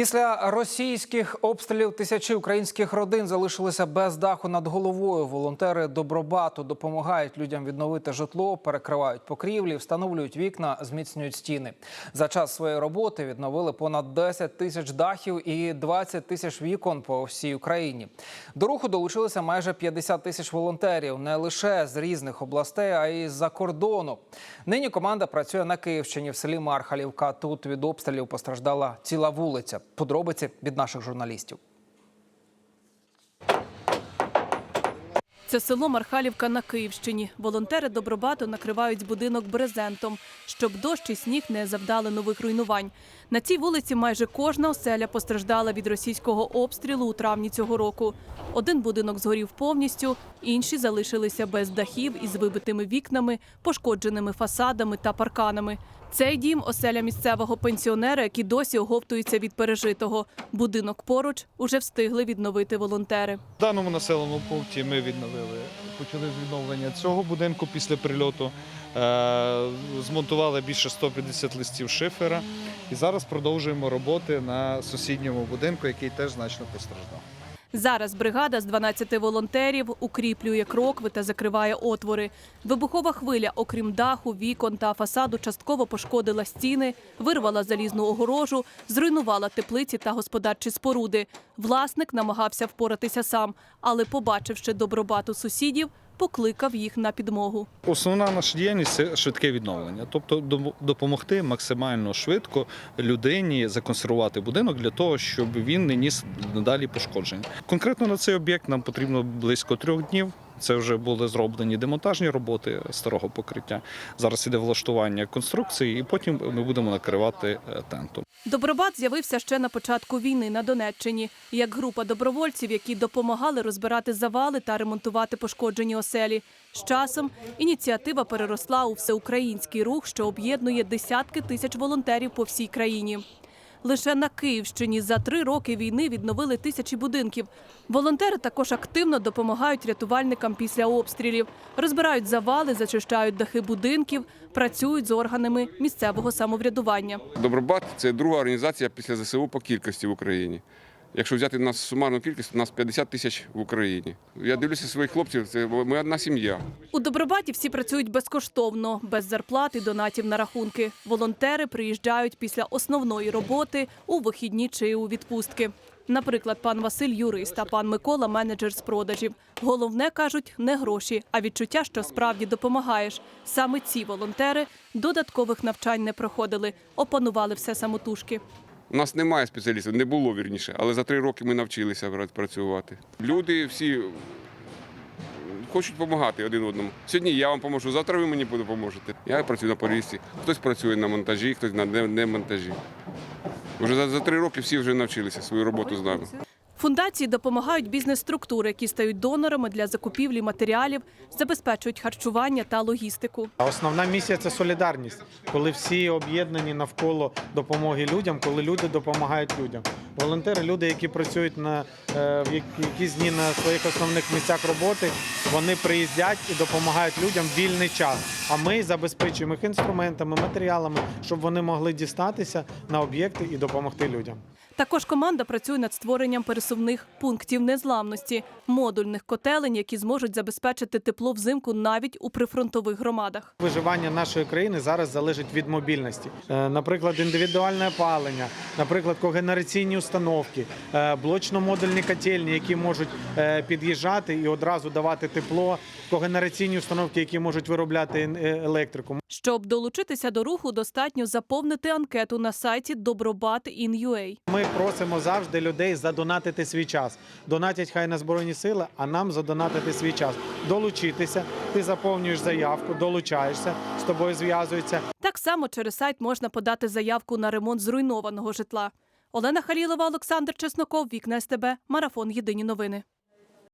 Після російських обстрілів тисячі українських родин залишилися без даху над головою. Волонтери Добробату допомагають людям відновити житло, перекривають покрівлі, встановлюють вікна, зміцнюють стіни. За час своєї роботи відновили понад 10 тисяч дахів і 20 тисяч вікон по всій Україні. До руху долучилися майже 50 тисяч волонтерів не лише з різних областей, а й з-за кордону. Нині команда працює на Київщині в селі Мархалівка. Тут від обстрілів постраждала ціла вулиця. Подробиці від наших журналістів. Це село Мархалівка на Київщині. Волонтери Добробату накривають будинок брезентом, щоб дощ і сніг не завдали нових руйнувань. На цій вулиці майже кожна оселя постраждала від російського обстрілу у травні цього року. Один будинок згорів повністю, інші залишилися без дахів із вибитими вікнами, пошкодженими фасадами та парканами. Цей дім оселя місцевого пенсіонера, який досі оговтується від пережитого. Будинок поруч уже встигли відновити волонтери. В даному населеному пункті ми відновили, почали з відновлення цього будинку після прильоту. Е, Змонтували більше 150 листів шифера і зараз продовжуємо роботи на сусідньому будинку, який теж значно постраждав. Зараз бригада з 12 волонтерів укріплює крокви та закриває отвори. Вибухова хвиля, окрім даху, вікон та фасаду, частково пошкодила стіни, вирвала залізну огорожу, зруйнувала теплиці та господарчі споруди. Власник намагався впоратися сам, але, побачивши добробату сусідів, покликав їх на підмогу. Основна наша діяльність це швидке відновлення, тобто допомогти максимально швидко людині законсервувати будинок для того, щоб він не ніс надалі пошкоджень. Конкретно на цей об'єкт нам потрібно близько трьох днів. Це вже були зроблені демонтажні роботи старого покриття. Зараз іде влаштування конструкції, і потім ми будемо накривати е, тентом. Добробат з'явився ще на початку війни на Донеччині, як група добровольців, які допомагали розбирати завали та ремонтувати пошкоджені оселі. З часом ініціатива переросла у всеукраїнський рух, що об'єднує десятки тисяч волонтерів по всій країні. Лише на Київщині за три роки війни відновили тисячі будинків. Волонтери також активно допомагають рятувальникам після обстрілів, розбирають завали, зачищають дахи будинків, працюють з органами місцевого самоврядування. Добробат це друга організація після ЗСУ по кількості в Україні. Якщо взяти нас сумарну кількість, у нас 50 тисяч в Україні. Я дивлюся своїх хлопців, це ми одна сім'я. У Добробаті всі працюють безкоштовно, без зарплат і донатів на рахунки. Волонтери приїжджають після основної роботи у вихідні чи у відпустки. Наприклад, пан Василь юрист, а пан Микола менеджер з продажів. Головне кажуть не гроші, а відчуття, що справді допомагаєш. Саме ці волонтери додаткових навчань не проходили, опанували все самотужки. У нас немає спеціалістів, не було вірніше, але за три роки ми навчилися працювати. Люди всі хочуть допомагати один одному. Сьогодні я вам поможу, завтра ви мені допоможете. Я працюю на порізці, хтось працює на монтажі, хтось на не- демонтажі. Вже за, за три роки всі вже навчилися свою роботу з нами. Фундації допомагають бізнес-структури, які стають донорами для закупівлі матеріалів, забезпечують харчування та логістику. Основна місія це солідарність, коли всі об'єднані навколо допомоги людям, коли люди допомагають людям. Волонтери, люди, які працюють на е, в які- якісь дні на своїх основних місцях роботи, вони приїздять і допомагають людям в вільний час. А ми забезпечуємо їх інструментами, матеріалами, щоб вони могли дістатися на об'єкти і допомогти людям. Також команда працює над створенням пересувних пунктів незламності, модульних котелень, які зможуть забезпечити тепло взимку навіть у прифронтових громадах. Виживання нашої країни зараз залежить від мобільності. Е, Наприклад, індивідуальне опалення, наприклад, когенераційні установки, е, блочно-модульні котельні, які можуть е, під'їжджати і одразу давати тепло, когенераційні установки, які можуть виробляти е, електрику. Щоб долучитися до руху, достатньо заповнити анкету на сайті Добробат.in.ua. Ми просимо завжди людей задонатити свій час. Донатять хай на збройні сили, а нам задонатити свій час. Долучитися. Ти заповнюєш заявку, долучаєшся, з тобою зв'язуються. Так само через сайт можна подати заявку на ремонт зруйнованого житла. Олена Халілова, Олександр Чесноков, Вікна СТБ, Марафон Єдині новини.